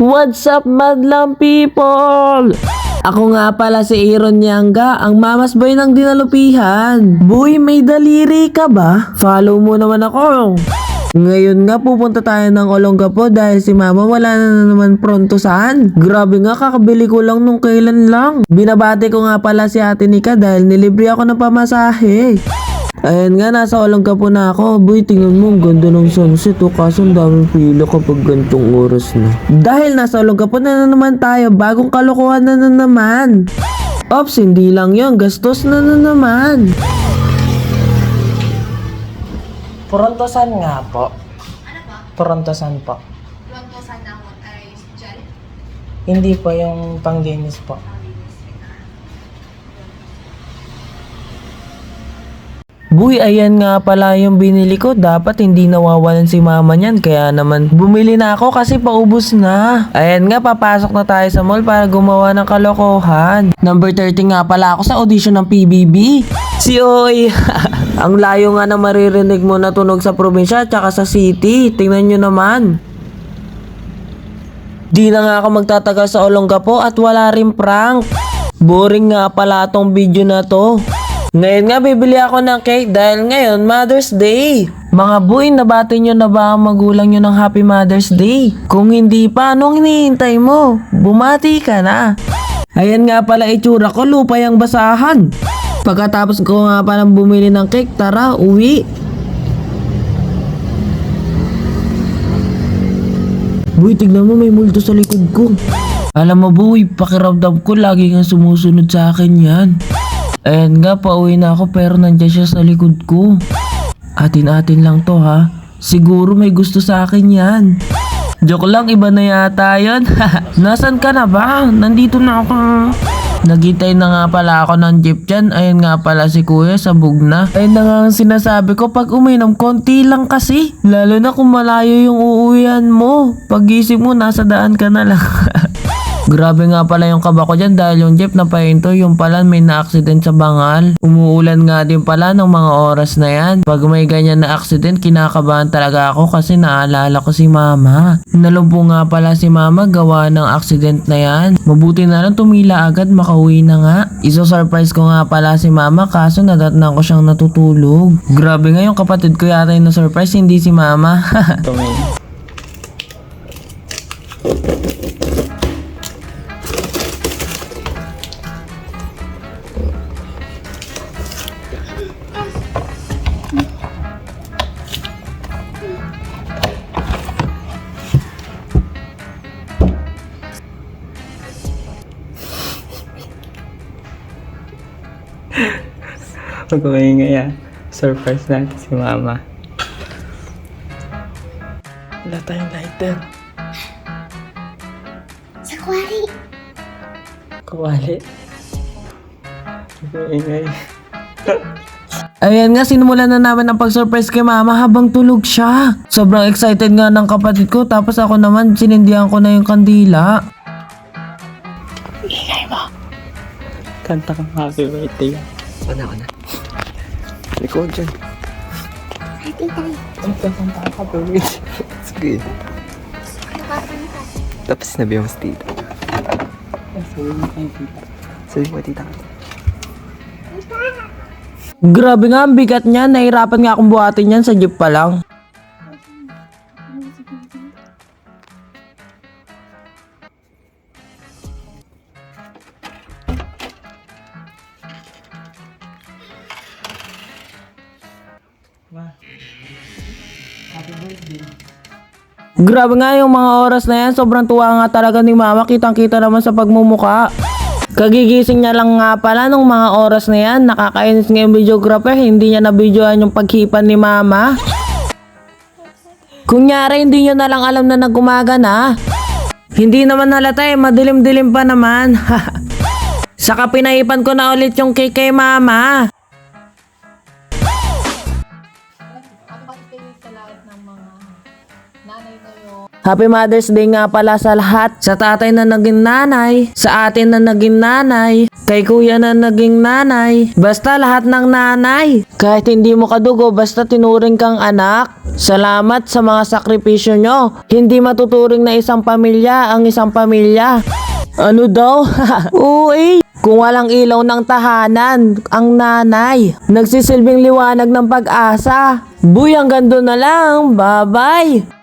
What's up, madlang people? Ako nga pala si Aaron Nyanga, ang mamas boy ng dinalupihan. Boy, may daliri ka ba? Follow mo naman ako. Ngayon nga pupunta tayo ng Olongapo dahil si mama wala na naman pronto saan. Grabe nga kakabili ko lang nung kailan lang. Binabati ko nga pala si ate Nika dahil nilibre ako ng pamasahe. Ayan nga, nasa Olongapo na ako. Boy, tingnan mo, ang ganda ng sunset. O, kaso ang daming pila kapag gantong oras na. Dahil nasa Olongapo na, na naman tayo, bagong kalokohan na, na naman. Ops, hindi lang yon gastos na na naman. Toronto-san nga po. Ano po? Toronto-san po. Pronto sana ako ay gel. Hindi po yung pang-Guinness po. Buy, ayan nga pala yung binili ko. Dapat hindi nawawalan si mama niyan. Kaya naman, bumili na ako kasi paubos na. Ayan nga, papasok na tayo sa mall para gumawa ng kalokohan. Number 30 nga pala ako sa audition ng PBB. Si Oy. Ang layo nga na maririnig mo na tunog sa probinsya at sa city. Tingnan nyo naman. Di na nga ako magtatagal sa Olongapo at wala rin prank. Boring nga pala tong video na to. Ngayon nga bibili ako ng cake dahil ngayon Mother's Day. Mga boy, nabati nyo na ba ang magulang nyo ng Happy Mother's Day? Kung hindi pa, anong hinihintay mo? Bumati ka na. Ayan nga pala itsura ko, lupa yung basahan. Pagkatapos ko nga palang bumili ng cake, tara, uwi. Boy, tignan mo may multo sa likod ko. Alam mo boy, pakiramdam ko lagi kang sumusunod sa akin yan. Ayan nga, pauwi na ako pero nandiyan siya sa likod ko. Atin-atin lang to ha. Siguro may gusto sa akin yan. Joke lang, iba na yata yun. Nasaan ka na ba? Nandito na ako. Nagitay na nga pala ako ng jeep dyan. Ayan nga pala si kuya, sabog na. Ayun na nga ang sinasabi ko, pag uminom, konti lang kasi. Lalo na kung malayo yung uuwihan mo. Pag-isip mo, nasa daan ka na lang. Grabe nga pala yung kaba ko dyan dahil yung jeep na pahinto, yung pala may na-accident sa bangal. Umuulan nga din pala ng mga oras na yan. Pag may ganyan na accident, kinakabahan talaga ako kasi naalala ko si mama. Nalumpo nga pala si mama gawa ng accident na yan. Mabuti na lang tumila agad, makauwi na nga. Iso-surprise ko nga pala si mama kaso nadatnan ko siyang natutulog. Grabe nga yung kapatid ko yata yung na-surprise, hindi si mama. Umaingay ah, surprise natin si mama. Wala tayong lighter. Sa kwari. Kawali. Pag umaingay. Ayan nga, sinumulan na namin ang pag-surprise kay mama habang tulog siya. Sobrang excited nga ng kapatid ko tapos ako naman sinindihan ko na yung kandila. Kanta kang happy birthday. Wala ko na. Likod dyan. Happy tayo. Ang kanta ka happy birthday. Sige. Nakakanta. Tapos sinabi mo sa tita. Sabi mo kay tita. Sabi mo kay tita. Grabe nga, ang bigat niya. Nahirapan nga akong buhatin yan sa jeep pa lang. Grabe nga yung mga oras na yan. Sobrang tuwa nga talaga ni mama. Kitang-kita naman sa pagmumuka. Kagigising niya lang nga pala nung mga oras na yan. Nakakainis nga yung videographer. Hindi niya na-videoan yung paghipan ni mama. Kunyari, hindi nyo na lang alam na nagumaga na. Hindi naman halata eh. Madilim-dilim pa naman. Saka pinaipan ko na ulit yung cake kay mama. Happy Mother's Day nga pala sa lahat. Sa tatay na naging nanay, sa atin na naging nanay, kay kuya na naging nanay, basta lahat ng nanay. Kahit hindi mo kadugo, basta tinuring kang anak. Salamat sa mga sakripisyo nyo. Hindi matuturing na isang pamilya ang isang pamilya. Ano daw? Uy! Kung walang ilaw ng tahanan, ang nanay, nagsisilbing liwanag ng pag-asa. Buy, hanggang doon na lang. Bye-bye!